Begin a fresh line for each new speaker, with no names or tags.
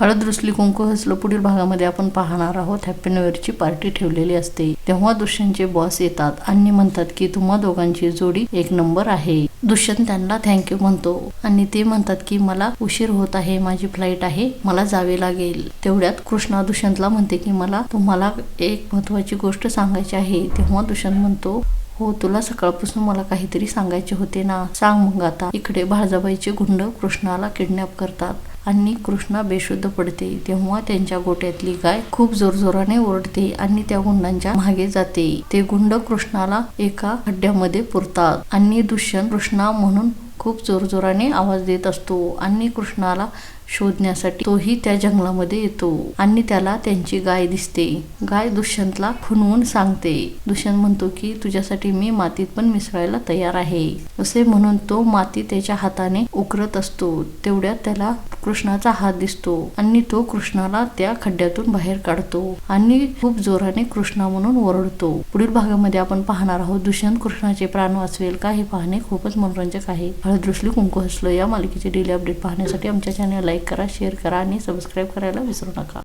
हळद रुसली कुंकू हसलो पुढील भागामध्ये आपण पाहणार आहोत. हॅपी न्यू इयरची पार्टी ठेवलेली असते. तेव्हा दुष्यंतचे बॉस येतात आणि म्हणतात की तुम्हा दोघांची जोडी एक नंबर आहे. दुष्यंत त्यांना थँक्यू म्हणतो आणि ते म्हणतात की मला उशीर होत आहे माझी फ्लाईट आहे मला जावे लागेल. तेवढ्यात कृष्णा दुष्यंतला म्हणते की मला तुम्हाला एक महत्वाची गोष्ट सांगायची आहे. तेव्हा दुष्यंत म्हणतो हो तुला सकाळपासून मला काहीतरी सांगायचे होते ना. सांग मग आता. इकडे भाळजाबाईचे गुंड कृष्णाला किडनॅप करतात. आणि कृष्णा बेशुद्ध पडते. तेव्हा त्यांच्या गोट्यातली गाय खूप जोरजोराने ओरडते आणि त्या गुंडांच्या मागे जाते. ते गुंड कृष्णाला एका खड्ड्यामध्ये पुरतात आणि दुष्यंत कृष्णा म्हणून खूप जोरजोराने आवाज देत असतो आणि कृष्णाला शोधण्यासाठी तोही त्या जंगलामध्ये येतो आणि त्याला त्यांची गाय दिसते. गाय दुष्यंतला खुनवून सांगते. दुष्यंत म्हणतो की तुझ्यासाठी मी मातीत पण मिसळायला तयार आहे. असे म्हणून तो माती त्याच्या हाताने उकरत असतो. तेवढ्यात त्याला कृष्णाचा हात दिसतो आणि तो कृष्णाला त्या खड्ड्यातून बाहेर काढतो आणि खूप जोराने कृष्णा म्हणून ओरडतो. पुढील भागामध्ये आपण पाहणार आहोत दुष्यंत कृष्णाचे प्राण वाचवेल का हे पाहणे खूपच मनोरंजक आहे. दृष्टी कुंकू हसलो या मालिकेचे डेली अपडेट पाहण्यासाठी आमच्या चॅनल लाईक करा शेअर करा आणि सबस्क्राईब करायला विसरू नका.